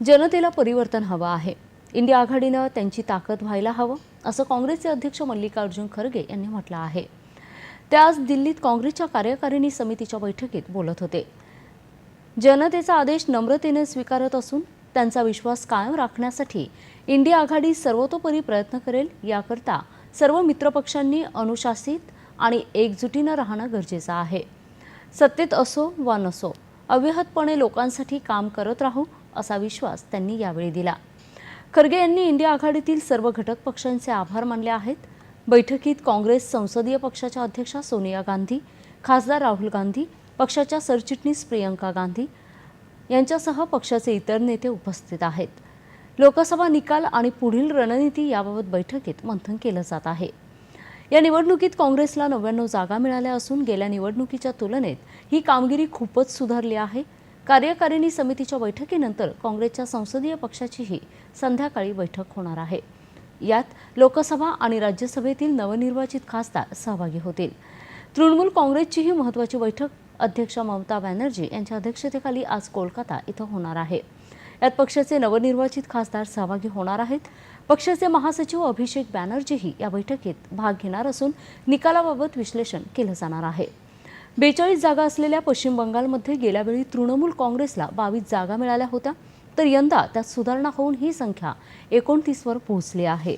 जनतेला परिवर्तन हवं आहे. इंडिया आघाडीनं त्यांची ताकद व्हायला हवं असं काँग्रेसचे अध्यक्ष मल्लिकार्जुन खरगे यांनी म्हटलं आहे. ते आज दिल्लीत काँग्रेसच्या कार्यकारिणी समितीच्या बैठकीत बोलत होते. जनतेचा आदेश नम्रतेने स्वीकारत असून त्यांचा विश्वास कायम राखण्यासाठी इंडिया आघाडी सर्वतोपरी प्रयत्न करेल याकरता सर्व मित्रपक्षांनी अनुशासित आणि एकजुटीनं राहणं गरजेचं आहे. सत्तेत असो वा नसो अव्याहतपणे लोकांसाठी काम करत राहू असा विश्वास त्यांनी यावेळी दिला. खरगे यांनी इंडिया आघाडीतील सर्व घटक पक्षांचे आभार मानले आहेत. बैठकीत काँग्रेस संसदीय पक्षाच्या अध्यक्षा सोनिया गांधी खासदार राहुल गांधी पक्षाच्या सरचिटणीस प्रियंका गांधी यांच्यासह पक्षाचे इतर नेते उपस्थित आहेत. लोकसभा निकाल आणि पुढील रणनीती याबाबत बैठकीत मंथन केलं जात आहे. या निवडणुकीत काँग्रेसला नव्याण्णव जागा मिळाल्या असून गेल्या निवडणुकीच्या तुलनेत ही कामगिरी खूपच सुधारली आहे. कार्यकारिणी समितीच्या बैठकीनंतर काँग्रेसच्या संसदीय पक्षाचीही संध्याकाळी बैठक होणार आहे. यात लोकसभा आणि राज्यसभेतील नवनिर्वाचित खासदार सहभागी होतील. तृणमूल काँग्रेसचीही महत्त्वाची बैठक अध्यक्षा ममता बॅनर्जी यांच्या अध्यक्षतेखाली आज कोलकाता इथं होणार आहे. यात पक्षाचे नवनिर्वाचित खासदार सहभागी होणार आहेत. पक्षाचे महासचिव अभिषेक बॅनर्जीही या बैठकीत भाग घेणार असून निकालाबाबत विश्लेषण केलं जाणार आहे. बेचाळीस जागा असलेल्या पश्चिम बंगालमध्ये गेल्यावेळी तृणमूल काँग्रेसला बावीस जागा मिळाल्या होत्या तर यंदा त्यात सुधारणा होऊन ही संख्या एकोणतीसवर पोहोचली आहे.